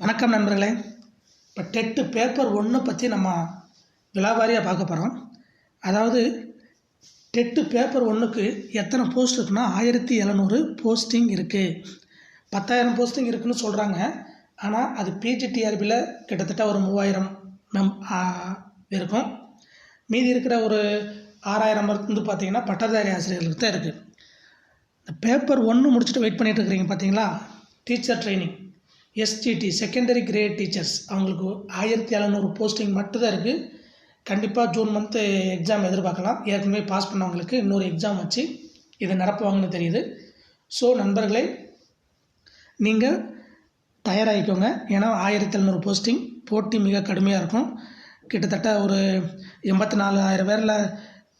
வணக்கம் நண்பர்களே. இப்போ டெட்டு பேப்பர் ஒன்று பற்றி நம்ம விலாவாரியாக பார்க்க போகிறோம் அதாவது டெட்டு பேப்பர் ஒன்றுக்கு எத்தனை போஸ்ட் இருக்குன்னா ஆயிரத்தி எழுநூறு போஸ்டிங் இருக்குது பத்தாயிரம் போஸ்டிங் இருக்குன்னு சொல்கிறாங்க ஆனால் அது பிஜிடிஆர்பியில் கிட்டத்தட்ட ஒரு மூவாயிரம் மெம் இருக்கும். மீதி இருக்கிற ஒரு ஆறாயிரம் வந்து பார்த்தீங்கன்னா பட்டதாரி ஆசிரியர்களுக்கு தான் இருக்குது இந்த பேப்பர் ஒன்று முடிச்சுட்டு வெயிட் பண்ணிகிட்டு இருக்கிறீங்க பார்த்தீங்களா teacher training STD secondary grade teachers அவங்களுக்கு ஆயிரத்தி எழுநூறு போஸ்டிங் மட்டும்தான் இருக்குது கண்டிப்பாக ஜூன் மந்த்து எக்ஸாம் எதிர்பார்க்கலாம். ஏற்கனவே பாஸ் பண்ணவங்களுக்கு இன்னொரு எக்ஸாம் வச்சு இதை நிரப்புவாங்கன்னு தெரியுது. ஸோ நண்பர்களே நீங்கள் தயாராகிக்கோங்க. ஏன்னா ஆயிரத்தி எழுநூறு போஸ்டிங் போட்டி மிக கடுமையாக இருக்கும். கிட்டத்தட்ட ஒரு எண்பத்தி நாலாயிரம் பேரில்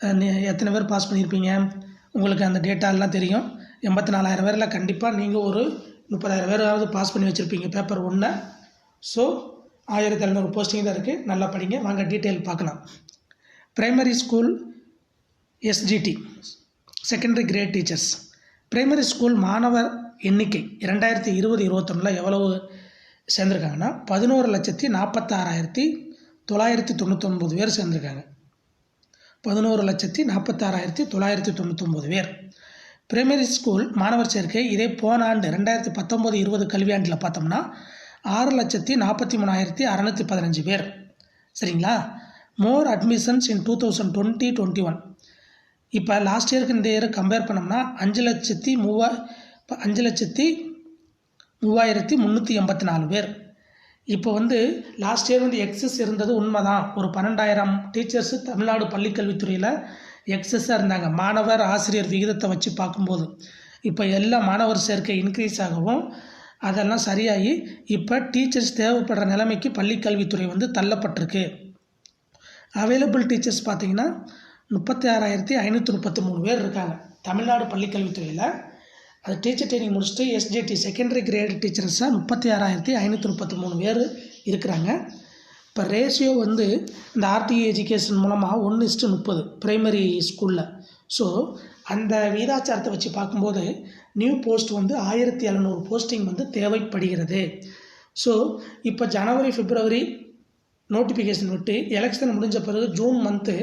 நீ- எத்தனை பேர் பாஸ் பண்ணியிருப்பீங்க? உங்களுக்கு அந்த டேட்டா எல்லாம் தெரியும். எண்பத்தி நாலாயிரம் பேரில் கண்டிப்பாக நீங்கள் ஒரு முப்பதாயிரம் பேராவது பாஸ் பண்ணி வச்சுருப்பீங்க பேப்பர் ஒன்றை ஸோ ஆயிரத்தி எழுநூறு போஸ்டிங் தான் இருக்குது நல்லா படிங்க. வாங்க டீட்டெயில் பார்க்கலாம். Primary school SGT secondary grade teachers primary school மாணவர் எண்ணிக்கை இரண்டாயிரத்தி இருபது இருபத்தொன்னில் எவ்வளவு சேர்ந்துருக்காங்கன்னா பதினோரு லட்சத்தி நாற்பத்தாறாயிரத்தி தொள்ளாயிரத்தி தொண்ணூத்தொம்பது பேர் சேர்ந்துருக்காங்க. பதினோரு லட்சத்தி நாற்பத்தாறாயிரத்தி தொள்ளாயிரத்தி தொண்ணூத்தொம்பது பேர். பிரைமரி ஸ்கூல் மாணவர் சேர்க்கை இதே போன ஆண்டு ரெண்டாயிரத்தி பத்தொம்போது இருபது கல்வியாண்டில் பார்த்தோம்னா ஆறு லட்சத்தி நாற்பத்தி மூணாயிரத்தி அறநூற்றி பதினஞ்சு பேர். சரிங்களா? More admissions in two thousand twenty twenty one இப்போ லாஸ்ட் இயருக்கு இந்த இயர் கம்பேர் பண்ணோம்னா அஞ்சு லட்சத்தி மூவா இப்போ அஞ்சு லட்சத்தி மூவாயிரத்தி முந்நூற்றி எண்பத்தி நாலு பேர். இப்போ வந்து லாஸ்ட் இயர் வந்து எக்ஸஸ் இருந்தது உண்மைதான். ஒரு பன்னெண்டாயிரம் டீச்சர்ஸு தமிழ்நாடு பள்ளிக்கல்வித்துறையில் எக்ஸஸாக இருந்தாங்க. மாணவர் ஆசிரியர் விகிதத்தை வச்சு பார்க்கும்போது இப்போ எல்லா மாணவர் சேர்க்கை இன்க்ரீஸ் ஆகவும் அதெல்லாம் சரியாகி இப்போ டீச்சர்ஸ் தேவைப்படுற நிலைமைக்கு பள்ளிக்கல்வித்துறை வந்து தள்ளப்பட்டிருக்கு. அவைலபிள் டீச்சர்ஸ் பார்த்தீங்கன்னா முப்பத்தி ஆறாயிரத்தி ஐநூற்றி முப்பத்தி மூணு பேர் இருக்காங்க. தமிழ்நாடு பள்ளிக்கல்வித்துறையில். அது டீச்சர் ட்ரைனிங் முடிச்சுட்டு எஸ்ஜிடி செகண்டரி கிரேட் டீச்சர்ஸாக முப்பத்தி ஆறாயிரத்தி ஐநூற்றி முப்பத்தி மூணு பேர் இருக்கிறாங்க. இப்போ ரேஷியோ வந்து இந்த ஆர்டிஇ எஜுகேஷன் மூலமாக ஒன்று இஸ்ட்டு முப்பது ப்ரைமரி ஸ்கூலில் ஸோ அந்த வீதாச்சாரத்தை வச்சு பார்க்கும்போது நியூ போஸ்ட் வந்து ஆயிரத்தி எழுநூறு போஸ்டிங் வந்து தேவைப்படுகிறது. ஸோ இப்போ ஜனவரி பிப்ரவரி நோட்டிஃபிகேஷன் விட்டு எலெக்ஷன் முடிஞ்ச பிறகு ஜூன் மந்த்து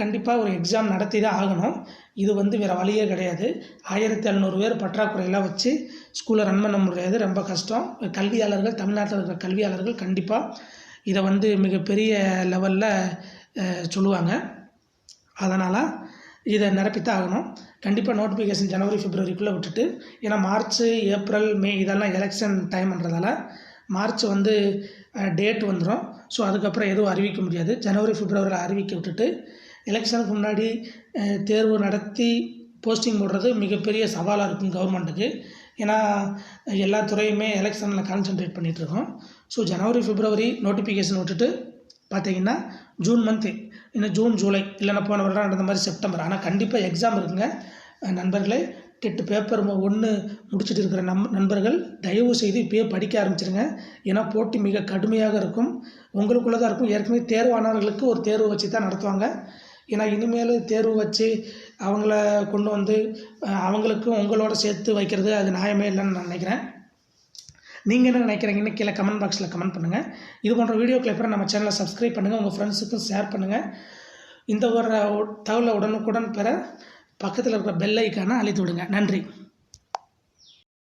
கண்டிப்பாக ஒரு எக்ஸாம் நடத்தி தான் ஆகணும். இது வந்து வேறு வழியே கிடையாது. ஆயிரத்தி எழுநூறு பேர் பற்றாக்குறையெல்லாம் வச்சு ஸ்கூலை ரன் பண்ண முடியாது. ரொம்ப கஷ்டம். கல்வியாளர்கள் தமிழ்நாட்டில் இருக்கிற கல்வியாளர்கள் கண்டிப்பாக இதை வந்து மிகப்பெரிய லெவலில் சொல்லுவாங்க. அதனால் இதை நிரப்பித்தான் ஆகணும். கண்டிப்பாக நோட்டிஃபிகேஷன் ஜனவரி பிப்ரவரிக்குள்ளே விட்டுட்டு ஏன்னா மார்ச் ஏப்ரல் மே இதெல்லாம் எலெக்ஷன் டைம்ன்றதால மார்ச் வந்து டேட் வந்துடும் ஸோ அதுக்கப்புறம் எதுவும் அறிவிக்க முடியாது. ஜனவரி ஃபிப்ரவரியில் அறிவிக்க விட்டுட்டு எலெக்ஷனுக்கு முன்னாடி தேர்வு நடத்தி போஸ்டிங் போடுறது மிகப்பெரிய சவாலாக இருக்கும் கவர்மெண்ட்டுக்கு ஏன்னா எல்லா துறையுமே எலெக்ஷனில் கான்சென்ட்ரேட் பண்ணிகிட்ருக்கோம் ஸோ ஜனவரி ஃபிப்ரவரி நோட்டிஃபிகேஷன் விட்டுட்டு பார்த்தீங்கன்னா ஜூன் மந்த்து இன்னும் ஜூன் ஜூலை இல்லைன்னா போன வருடம் நடந்த மாதிரி செப்டம்பர் ஆனால் கண்டிப்பாக எக்ஸாம் இருக்குங்க. நண்பர்களே டெட்டு பேப்பர் ஒன்று முடிச்சுட்டு இருக்கிற நம் நண்பர்கள் தயவு செய்து இப்பயே படிக்க ஆரம்பிச்சிருங்க. ஏன்னா போட்டி மிக கடுமையாக இருக்கும். உங்களுக்குள்ளே தான் இருக்கும். ஏற்கனவே தேர்வானவர்களுக்கு ஒரு தேர்வு வச்சு தான் நடத்துவாங்க. ஏன்னா இனிமேல் தேர்வு வச்சு அவங்கள கொண்டு வந்து அவங்களுக்கும் உங்களோட சேர்த்து வைக்கிறது அது நியாயமே இல்லைன்னு நான் நினைக்கிறேன். நீங்கள் என்ன நினைக்கிறீங்கன்னு கீழே கமெண்ட் பாக்ஸில் கமெண்ட் பண்ணுங்கள் இது போன்ற வீடியோ கிளிப்பரை நம்ம சேனலை சப்ஸ்கிரைப் பண்ணுங்கள் உங்கள் ஃப்ரெண்ட்ஸுக்கும் ஷேர் பண்ணுங்கள் இந்த ஒரு தகவலை உடனுக்குடன் பெற பக்கத்தில் இருக்கிற பெல் ஐக்கானை அழித்து விடுங்க. நன்றி.